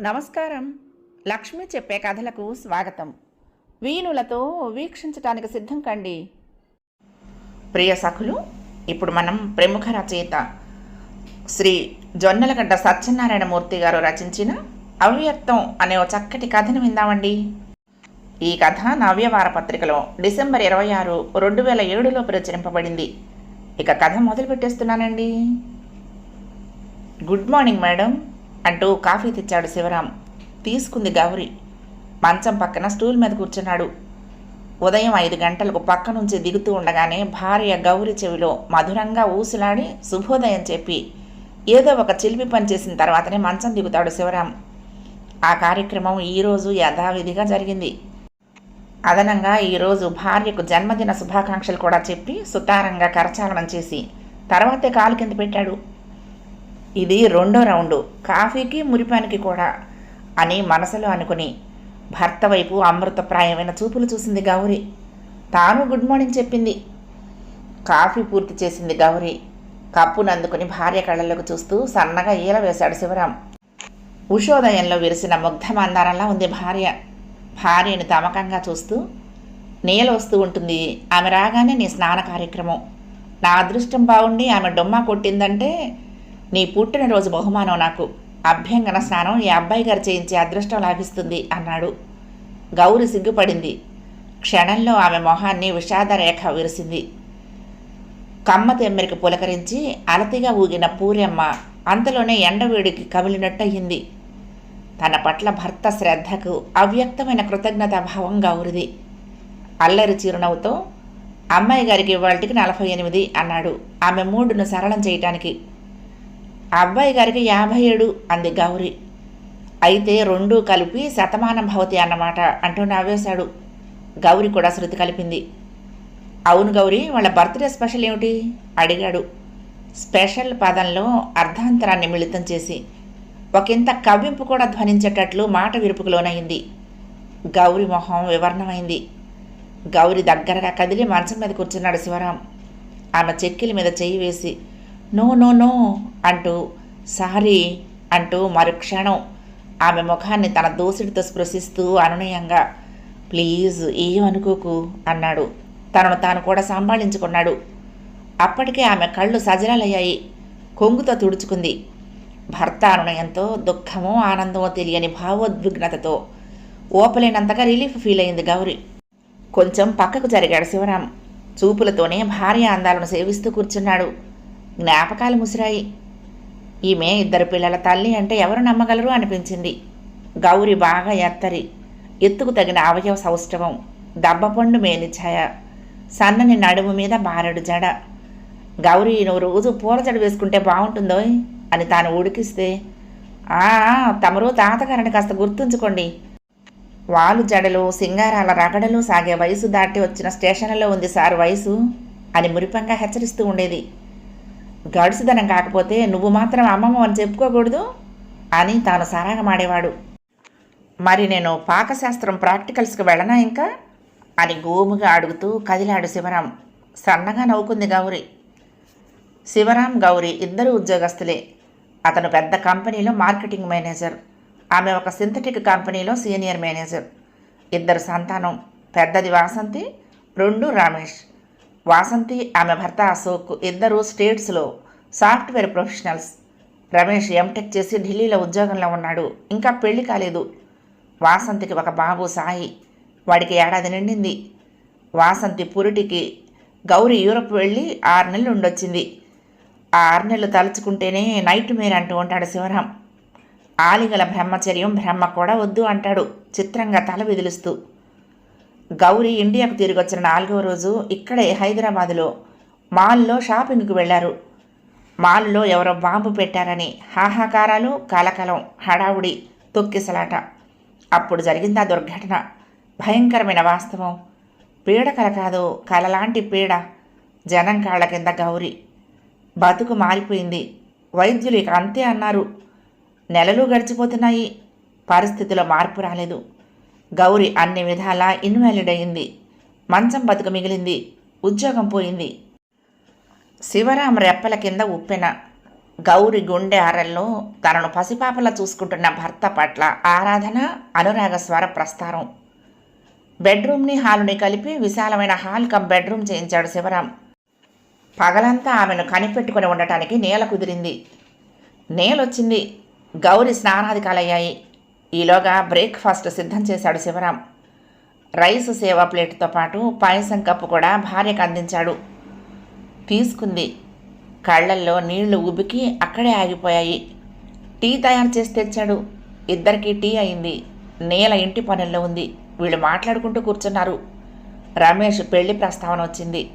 నమస్కారం. లక్ష్మి చెప్పే కథలకు స్వాగతం. వీణులతో వీక్షించటానికి సిద్ధం కండి. ప్రియ సఖులు ఇప్పుడు మనం ప్రముఖ రచయిత శ్రీ జొన్నలగడ్డ సత్యనారాయణమూర్తి గారు రచించిన అవ్యక్తం అనే ఓ చక్కటి కథను విందామండి. ఈ కథ నవ్య వారపత్రికలో డిసెంబర్ ఇరవై ఆరు రెండు వేల ఏడులో ప్రచురింపబడింది. ఇక కథ మొదలు పెట్టేస్తున్నానండి గుడ్ మార్నింగ్ మేడం. అంటూ కాఫీ తెచ్చాడు శివరాం. తీసుకుంది గౌరి. మంచం పక్కన స్టూల్ మీద కూర్చున్నాడు. ఉదయం ఐదు గంటలకు పక్క నుంచి దిగుతూ ఉండగానే భార్య గౌరి చెవిలో మధురంగా ఊసులాడి శుభోదయం చెప్పి ఏదో ఒక చిలిపి పని చేసిన తర్వాతనే మంచం దిగుతాడు శివరాం. ఆ కార్యక్రమం ఈరోజు యథావిధిగా జరిగింది. అదనంగా ఈరోజు భార్యకు జన్మదిన శుభాకాంక్షలు కూడా చెప్పి సుతారంగా కరచాలనం చేసి తర్వాతే కాలు కింద పెట్టాడు. ఇది రెండో రౌండు. కాఫీకి మురిపానికి కూడా అని మనసులో అనుకుని భర్త వైపు అమృతప్రాయమైన చూపులు చూసింది గౌరి. తాను గుడ్ మార్నింగ్ చెప్పింది. కాఫీ పూర్తి చేసింది గౌరి. కప్పును అందుకుని భార్య కళ్ళలోకి చూస్తూ సన్నగా ఈల వేశాడు శివరాం. ఉషోదయంలో విరిసిన ముగ్ధ మందారంలా ఉంది భార్య. భార్యని తమకంగా చూస్తూ నీల వస్తూ ఉంటుంది. ఆమె రాగానే నీ స్నాన కార్యక్రమం. నా అదృష్టం బాగుండి ఆమె డొమ్మ కొట్టిందంటే నీ పుట్టినరోజు బహుమానం నాకు. అభ్యంగన స్నానం ఈ అబ్బాయి గారు చేయించే అదృష్టం లాభిస్తుంది అన్నాడు. గౌరి సిగ్గుపడింది. క్షణంలో ఆమె మొహాన్ని విషాద రేఖ విరిసింది. కమ్మ తెమ్మెరికి పులకరించి అలతిగా ఊగిన పూర్యమ్మ అంతలోనే ఎండవేడికి కమిలినట్టయింది. తన పట్ల భర్త శ్రద్ధకు అవ్యక్తమైన కృతజ్ఞతాభావం గౌరిది. అల్లరి చిరునవ్వుతో అమ్మాయి గారికి ఇవాళకి నలభై ఎనిమిది అన్నాడు ఆమె మూడును సరళం చేయటానికి. అబ్బాయి గారికి యాభై ఏడు అంది గౌరి. అయితే రెండూ కలిపి శతమానం భవతి అన్నమాట అంటూ నవ్వేశాడు. గౌరి కూడా శృతి కలిపింది. అవును గౌరి వాళ్ళ బర్త్డే స్పెషల్ ఏమిటి? అడిగాడు. స్పెషల్ పదంలో అర్ధాంతరాన్ని మిళితం చేసి ఒకంత కవ్వింపు కూడా ధ్వనించేటట్లు మాట విరుపుకు లోనయింది. గౌరి మొహం వివర్ణమైంది. గౌరి దగ్గరగా కదిలి మంచం మీద కూర్చున్నాడు శివరాం. ఆమె చెక్కిల మీద చెయ్యి వేసి నో నో నో అంటూ సారీ అంటూ మరుక్షణం ఆమె ముఖాన్ని తన దోసిడితో స్పృశిస్తూ అనునయంగా ప్లీజ్ ఏమనుకోకు అన్నాడు. తనను తాను కూడా సంభాళించుకున్నాడు. అప్పటికే ఆమె కళ్ళు సజలాలయ్యాయి. కొంగుతో తుడుచుకుంది. భర్త అనునయంతో దుఃఖమో ఆనందమో తెలియని భావోద్విగ్నతతో ఓపలేనంతగా రిలీఫ్ ఫీల్ అయింది గౌరి. కొంచెం పక్కకు జరిగాడు శివరాం. చూపులతోనే భార్య అందాలను సేవిస్తూ కూర్చున్నాడు. జ్ఞాపకాలు ముసిరాయి. ఈమె ఇద్దరు పిల్లల తల్లి అంటే ఎవరు నమ్మగలరు అనిపించింది. గౌరి బాగా ఎత్తరి. ఎత్తుకు తగిన అవయవ సౌష్ఠవం దబ్బపండు మేనిఛాయ సన్నని నడుము మీద బారెడు జడ. గౌరీ నువ్వు రోజు పూల జడ వేసుకుంటే బాగుంటుందో అని తాను ఉడికిస్తే "ఆ, తమరు తాతగారిని కాస్త గుర్తుంచుకోండి. వాలు జడలు సింగారాల రగడలు సాగే వయసు దాటి వచ్చిన స్టేషన్లో ఉంది సార్ వయసు అని మురిపంగా హెచ్చరిస్తూ ఉండేది. గడుసుదనం కాకపోతే నువ్వు మాత్రం అమ్మమ్మ అని చెప్పుకోకూడదు అని తాను సారాగమాడేవాడు. మరి నేను పాకశాస్త్రం ప్రాక్టికల్స్కి వెళ్ళనా ఇంకా? అని గోముగా అడుగుతూ కదిలాడు శివరాం. సన్నగా నవ్వుకుంది గౌరి. శివరాం గౌరి ఇద్దరు ఉద్యోగస్తులే. అతను పెద్ద కంపెనీలో మార్కెటింగ్ మేనేజర్. ఆమె ఒక సింథటిక్ కంపెనీలో సీనియర్ మేనేజర్. ఇద్దరు సంతానం. పెద్దది వాసంతి రెండు రమేష్. వాసంతి ఆమె భర్త అశోక్ ఇద్దరు స్టేట్స్లో సాఫ్ట్వేర్ ప్రొఫెషనల్స్. రమేష్ ఎంటెక్ చేసి ఢిల్లీలో ఉద్యోగంలో ఉన్నాడు. ఇంకా పెళ్ళి కాలేదు. వాసంతికి ఒక బాబు సాయి. వాడికి ఏడాది నిండింది. వాసంతి పురిటికి గౌరీ యూరప్ వెళ్ళి ఆరు నెలలు ఉండొచ్చింది. ఆ ఆరు నెలలు తలుచుకుంటేనే నైట్ మేర్ అంటూ ఉంటాడు శివరాం. ఆలిగల బ్రహ్మచర్యం బ్రహ్మ కూడా వద్దు అంటాడు చిత్రంగా తల విదిలిస్తూ. గౌరీ ఇండియాకు తిరిగి వచ్చిన నాలుగో రోజు ఇక్కడే హైదరాబాదులో మాల్లో షాపింగ్కి వెళ్ళారు. మాల్లో ఎవరో బాంబు పెట్టారని హాహాకారాలు కలకలం హడావుడి తొక్కిసలాట. అప్పుడు జరిగింది ఆ దుర్ఘటన. భయంకరమైన వాస్తవం. పీడకల కాదు కలలాంటి పీడ. జనం కాళ్ళ కింద గౌరీ. బతుకు మారిపోయింది. వైద్యులు ఇక అంతే అన్నారు. నెలలు గడిచిపోతున్నాయి. పరిస్థితిలో మార్పు రాలేదు. గౌరి అన్ని విధాలా ఇన్వాలిడ్ అయింది మంచం బతుకు మిగిలింది. ఉద్యోగం పోయింది. శివరామ రెప్పల కింద ఉప్పెన. గౌరి గుండె అరల్లో తనను పసిపాపలా చూసుకుంటున్న భర్త పట్ల ఆరాధన అనురాగ స్వర ప్రస్తారం బెడ్రూమ్ని హాలుని కలిపి విశాలమైన హాల్ కమ్ బెడ్రూమ్ చేయించాడు శివరాం. పగలంతా ఆమెను కనిపెట్టుకుని ఉండటానికి నేల కుదిరింది. నేలొచ్చింది. గౌరి స్నానాధికాలయ్యాయి ఈలోగా బ్రేక్ఫాస్ట్ సిద్ధం చేశాడు శివరాం. రైస్ సేవ ప్లేట్తో పాటు పాయసం కప్పు కూడా భార్యకు అందించాడు. తీసుకుంది. కళ్ళల్లో నీళ్ళు ఉబికి అక్కడే ఆగిపోయాయి. టీ తయారు చేసి తెచ్చాడు. ఇద్దరికీ టీ అయింది. నేల ఇంటి పనుల్లో ఉంది. వీళ్ళు మాట్లాడుకుంటూ కూర్చున్నారు. రమేష్ పెళ్ళి ప్రస్తావన వచ్చింది.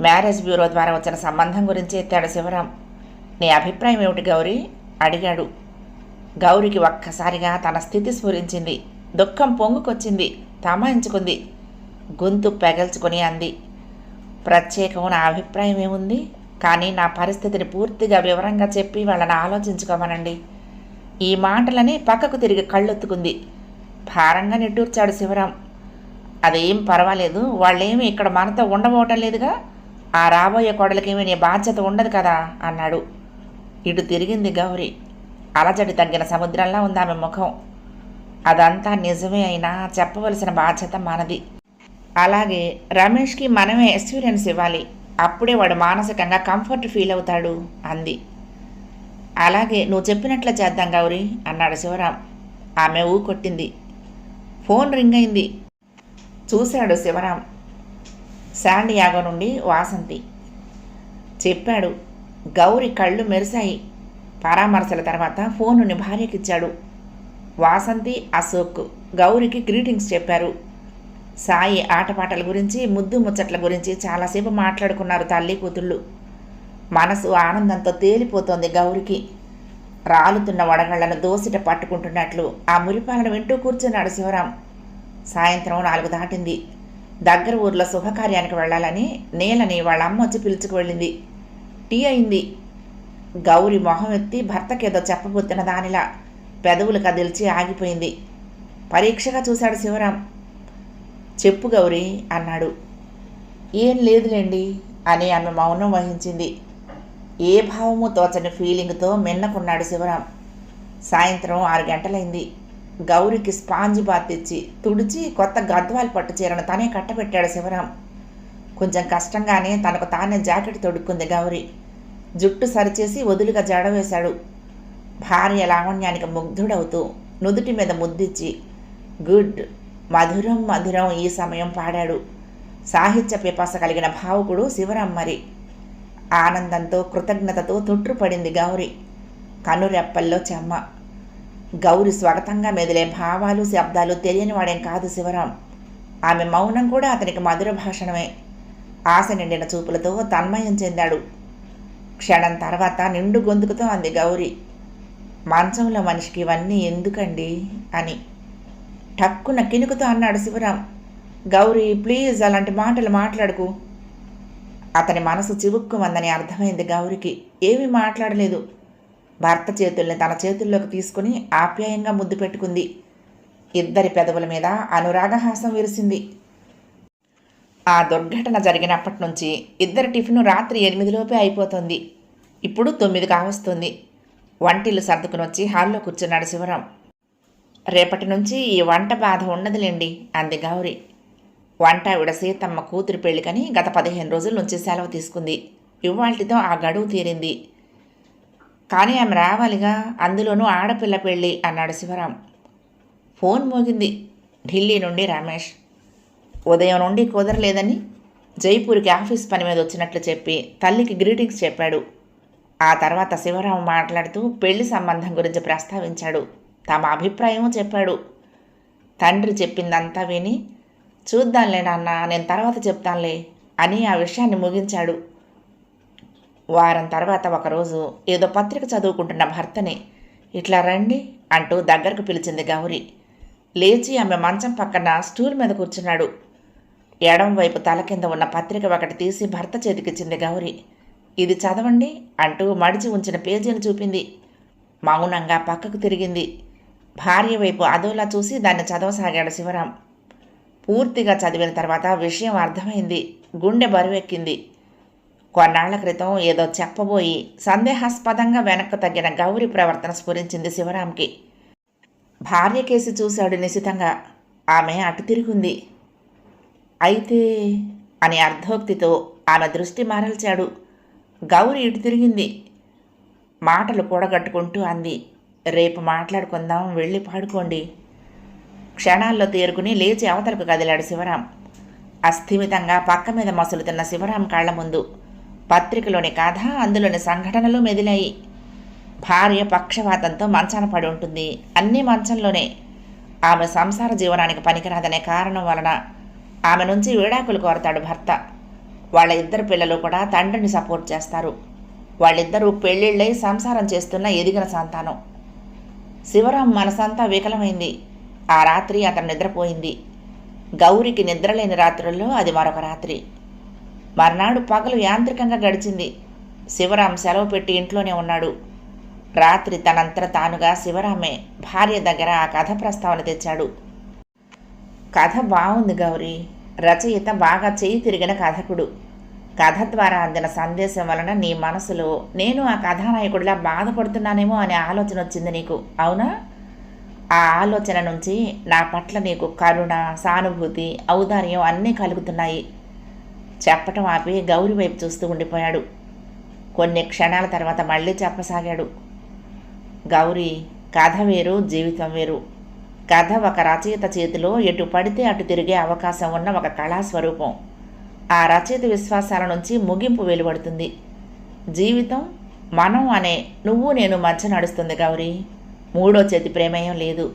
మ్యారేజ్ బ్యూరో ద్వారా వచ్చిన సంబంధం గురించి ఎత్తాడు శివరాం. నీ అభిప్రాయం ఏమిటి గౌరీ? అడిగాడు. గౌరికి ఒక్కసారిగా తన స్థితి స్ఫురించింది. దుఃఖం పొంగుకొచ్చింది. తమాయించుకుంది. గొంతు పెగల్చుకొని అంది. ప్రత్యేకం నా అభిప్రాయం ఏముంది? కానీ నా పరిస్థితిని పూర్తిగా వివరంగా చెప్పి వాళ్ళని ఆలోచించుకోమనండి. ఈ మాటలని పక్కకు తిరిగి కళ్ళొత్తుకుంది. భారంగా నిట్టూర్చాడు శివరాం. అదేం పర్వాలేదు. వాళ్ళేమి ఇక్కడ మనతో ఉండబోవటం లేదుగా? ఆ రాబోయే కోడలకేమీ నీ బాధ్యత ఉండదు కదా? అన్నాడు. ఇటు తిరిగింది గౌరి. అలజడి తగ్గిన సముద్రంలా ఉంది ఆమె ముఖం. అదంతా నిజమే అయినా చెప్పవలసిన బాధ్యత మనది. అలాగే రమేష్కి మనమే ఎక్స్పీరియన్స్ ఇవ్వాలి. అప్పుడే వాడు మానసికంగా కంఫర్ట్ ఫీల్ అవుతాడు అంది. అలాగే నువ్వు చెప్పినట్లు చేద్దాం గౌరీ అన్నాడు శివరాం. ఆమె ఊ కొట్టింది. ఫోన్ రింగ్ అయింది. చూశాడు శివరాం. శాండియాగో నుండి వాసంతి. చెప్పాడు గౌరి కళ్ళు మెరిశాయి. పరామర్శల తర్వాత ఫోనుని భార్యకిచ్చాడు. వాసంతి అశోక్ గౌరికి గ్రీటింగ్స్ చెప్పారు. సాయి ఆటపాటల గురించి ముద్దు ముచ్చట్ల గురించి చాలాసేపు మాట్లాడుకున్నారు తల్లి కూతుళ్ళు. మనసు ఆనందంతో తేలిపోతోంది గౌరికి. రాలుతున్న వడగళ్ళను దోసిట పట్టుకుంటున్నట్లు ఆ మురిపాలను వింటూ కూర్చున్నాడు శివరాం. సాయంత్రం నాలుగు దాటింది. దగ్గర ఊర్లో శుభకార్యానికి వెళ్ళాలని నేలని వాళ్ళ అమ్మ వచ్చి పిలుచుకు వెళ్ళింది. టీ అయింది. గౌరి మొహం ఎత్తి భర్తకేదో చెప్పబోతున్న దానిలా పెదవులు కదిల్చి ఆగిపోయింది. పరీక్షగా చూశాడు శివరాం. చెప్పు గౌరీ అన్నాడు. ఏం లేదులేండి అని ఆమె మౌనం వహించింది. ఏ భావము తోచని ఫీలింగ్తో మిన్నకున్నాడు శివరాం. సాయంత్రం ఆరు గంటలైంది. గౌరికి స్పాంజ్ బాత్ ఇచ్చి తుడిచి కొత్త గద్వాలు పట్టు చీరను తనే కట్టబెట్టాడు శివరాం. కొంచెం కష్టంగానే తనకు తానే జాకెట్ తొడుక్కుంది గౌరి. జుట్టు సరిచేసి వదులుగా జడవేశాడు భార్య లావణ్యానికి ముగ్ధుడవుతూ నుదుటి మీద ముద్దిచ్చి గుడ్ మధురం మధురం ఈ సమయం పాడాడు. సాహిత్య పిపాస కలిగిన భావుకుడు శివరాం మరి ఆనందంతో కృతజ్ఞతతో తొట్టుపడింది గౌరి. కనురెప్పల్లో చెమ్మ. గౌరి స్వాగతంగా మెదిలే భావాలు శబ్దాలు తెలియని వాడేం కాదు శివరాం. ఆమె మౌనం కూడా అతనికి మధుర భాషణమే. ఆశ నిండిన చూపులతో తన్మయం చెందాడు. క్షణం తర్వాత నిండు గొంతుకుతో అంది గౌరి. మంచంలో మనిషికి ఇవన్నీ ఎందుకండి? అని. టక్కున కినుకుతో అన్నాడు శివరాం. గౌరీ ప్లీజ్ అలాంటి మాటలు మాట్లాడుకు. అతని మనసు చివుక్కుమందని అర్థమైంది గౌరికి. ఏమీ మాట్లాడలేదు. భర్త చేతుల్ని తన చేతుల్లోకి తీసుకుని ఆప్యాయంగా ముద్దు పెట్టుకుంది. ఇద్దరి పెదవుల మీద అనురాగహాసం విరిసింది. ఆ దుర్ఘటన జరిగినప్పటి నుంచి ఇద్దరి టిఫిన్ రాత్రి ఎనిమిదిలోపే అయిపోతుంది. ఇప్పుడు తొమ్మిది కావస్తుంది. వంటిల్లు సర్దుకుని వచ్చి హాల్లో కూర్చున్నాడు శివరాం. రేపటి నుంచి ఈ వంట బాధ ఉండదులేండి అంది గౌరి. వంట ఆవిడ సీతమ్మ కూతురు పెళ్ళికని గత పదిహేను రోజుల నుంచి సెలవు తీసుకుంది. ఇవాళ్టితో ఆ గడువు తీరింది. కానీ ఆమె రావాలిగా అందులోనూ ఆడపిల్ల పెళ్ళి అన్నాడు శివరాం. ఫోన్ మోగింది. ఢిల్లీ నుండి రమేష్. ఉదయం నుండి కుదరలేదని జైపూర్కి ఆఫీస్ పని మీద వచ్చినట్లు చెప్పి తల్లికి గ్రీటింగ్స్ చెప్పాడు. ఆ తర్వాత శివరాం మాట్లాడుతూ పెళ్ళి సంబంధం గురించి ప్రస్తావించాడు. తమ అభిప్రాయం చెప్పాడు. తండ్రి చెప్పిందంతా విని చూద్దాంలే నాన్న నేను తర్వాత చెప్తానులే అని ఆ విషయాన్ని ముగించాడు. వారం తర్వాత ఒకరోజు ఏదో పత్రిక చదువుకుంటున్న భర్తని ఇట్లా రండి అంటూ దగ్గరకు పిలిచింది గౌరీ. లేచి ఆమె మంచం పక్కన స్టూల్ మీద కూర్చున్నాడు. ఎడం వైపు తల కింద ఉన్న పత్రిక ఒకటి తీసి భర్త చేతికిచ్చింది గౌరి. ఇది చదవండి అంటూ మడిచి ఉంచిన పేజీని చూపింది. మౌనంగా పక్కకు తిరిగింది. భార్య వైపు అదోలా చూసి దాన్ని చదవసాగాడు శివరాం. పూర్తిగా చదివిన తర్వాత విషయం అర్థమైంది. గుండె బరువెక్కింది. కొన్నాళ్ళ క్రితం ఏదో చెప్పబోయి సందేహాస్పదంగా వెనక్కు తగ్గిన గౌరి ప్రవర్తన స్ఫురించింది శివరాంకి. భార్య కేసి చూశాడు నిశితంగా. ఆమె అటు తిరిగింది. అయితే అని అర్ధోక్తితో ఆమె దృష్టి మారల్చాడు. గౌరి ఇటు తిరిగింది. మాటలు కూడగట్టుకుంటూ అంది. రేపు మాట్లాడుకుందాం వెళ్ళి పాడుకోండి. క్షణాల్లో తేరుకుని లేచి అవతలకు కదిలాడు శివరాం. అస్థిమితంగా పక్క మీద మసులుతున్న శివరాం కాళ్ళ ముందు. పత్రికలోని కథ అందులోని సంఘటనలు మెదిలాయి. భార్య పక్షవాతంతో మంచాన పడి ఉంటుంది. అన్ని మంచంలోనే. ఆమె సంసార జీవనానికి పనికిరాదనే కారణం వలన ఆమె నుంచి విడాకులు కోరతాడు భర్త. వాళ్ళ ఇద్దరు పిల్లలు కూడా తండ్రిని సపోర్ట్ చేస్తారు. వాళ్ళిద్దరూ పెళ్ళిళ్ళై సంసారం చేస్తున్న ఎదిగిన సంతానం. శివరాం మనసంతా వికలమైంది. ఆ రాత్రి అతను నిద్రపోయింది. గౌరికి నిద్రలేని రాత్రుల్లో అది మరొక రాత్రి. మర్నాడు పగలు యాంత్రికంగా గడిచింది. శివరాం సెలవు పెట్టి ఇంట్లోనే ఉన్నాడు. రాత్రి తనంతట తానుగా శివరామే భార్య దగ్గర ఆ కథ ప్రస్తావన తెచ్చాడు. కథ బాగుంది గౌరీ. రచయిత బాగా చేయి తిరిగిన కథకుడు. కథ ద్వారా అందిన సందేశం వలన నీ మనసులో నేను ఆ కథానాయకుడిలా బాధపడుతున్నానేమో అనే ఆలోచన వచ్చింది నీకు. అవునా? ఆ ఆలోచన నుంచి నా పట్ల నీకు కరుణ సానుభూతి ఔదార్యం అన్నీ కలుగుతున్నాయి. చెప్పటం ఆపి గౌరి వైపు చూస్తూ ఉండిపోయాడు. కొన్ని క్షణాల తర్వాత మళ్ళీ చెప్పసాగాడు. గౌరీ కథ వేరు జీవితం వేరు. కథ ఒక రచయిత చేతిలో ఎటు పడితే అటు తిరిగే అవకాశం ఉన్న ఒక కళాస్వరూపం. ఆ రచయిత విశ్వాసాల నుంచి ముగింపు వెలువడుతుంది. జీవితం మనం అనే నువ్వు నేను మధ్య నడుస్తుంది గౌరీ. మూడో చేతి ప్రేమేయం లేదు.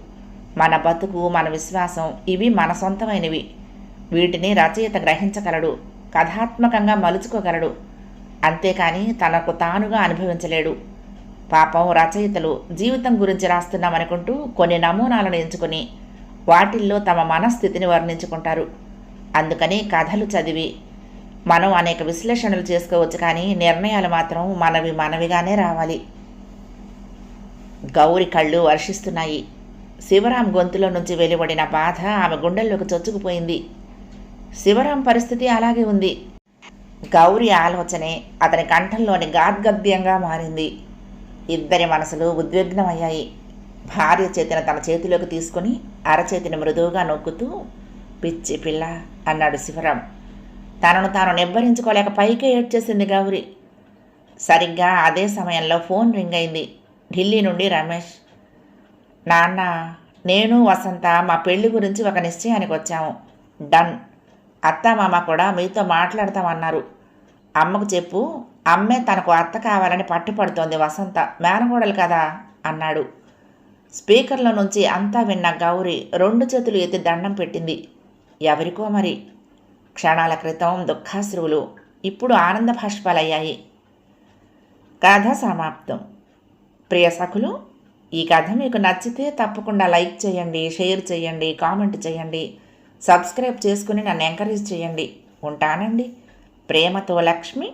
మన బతుకు మన విశ్వాసం ఇవి మన సొంతమైనవి. వీటిని రచయిత గ్రహించగలడు కథాత్మకంగా మలుచుకోగలడు. అంతేకాని తనకు తానుగా అనుభవించలేడు. పాపం రచయితలు జీవితం గురించి రాస్తున్నామనుకుంటూ కొన్ని నమూనాలను ఎంచుకొని వాటిల్లో తమ మనస్థితిని వర్ణించుకుంటారు. అందుకని కథలు చదివి మనం అనేక విశ్లేషణలు చేసుకోవచ్చు కానీ నిర్ణయాలు మాత్రం మనవి మనవిగానే రావాలి. గౌరి కళ్ళు వర్షిస్తున్నాయి. శివరాం గొంతులో నుంచి వెలువడిన బాధ ఆమె గుండెల్లోకి చొచ్చుకుపోయింది. శివరాం పరిస్థితి అలాగే ఉంది. గౌరి ఆలోచనే అతని కంఠంలోని గాద్గద్యంగా మారింది. ఇద్దరి మనసులు ఉద్విగ్నమయ్యాయి. భార్య చేతిని తన చేతిలోకి తీసుకుని అరచేతిని మృదువుగా నొక్కుతూ పిచ్చి పిల్ల అన్నాడు శివరాం. తనను తాను నిబ్బరించుకోలేక పైకే ఏడ్చేసింది గౌరి. సరిగ్గా అదే సమయంలో ఫోన్ రింగ్ అయింది. ఢిల్లీ నుండి రమేష్ నాన్న నేను వసంత మా పెళ్ళి గురించి ఒక నిశ్చయానికి వచ్చాము. డన్. అత్త మామ కూడా మీతో మాట్లాడతామన్నారు. అమ్మకు చెప్పు అమ్మే తనకు అత్త కావాలని పట్టుపడుతోంది వసంత. మేనగోడలు కదా? అన్నాడు. స్పీకర్లో నుంచి అంతా విన్న గౌరి రెండు చేతులు ఎత్తి దండం పెట్టింది. ఎవరికో మరి? క్షణాల క్రితం దుఃఖాశ్రువులు ఇప్పుడు ఆనంద భాష్పాలయ్యాయి. కథ సమాప్తం. ప్రియ సఖులు ఈ కథ మీకు నచ్చితే తప్పకుండా లైక్ చేయండి షేర్ చేయండి కామెంట్ చేయండి సబ్స్క్రైబ్ చేసుకుని నన్ను ఎంకరేజ్ చేయండి. ఉంటానండి. ప్రేమతో లక్ష్మి.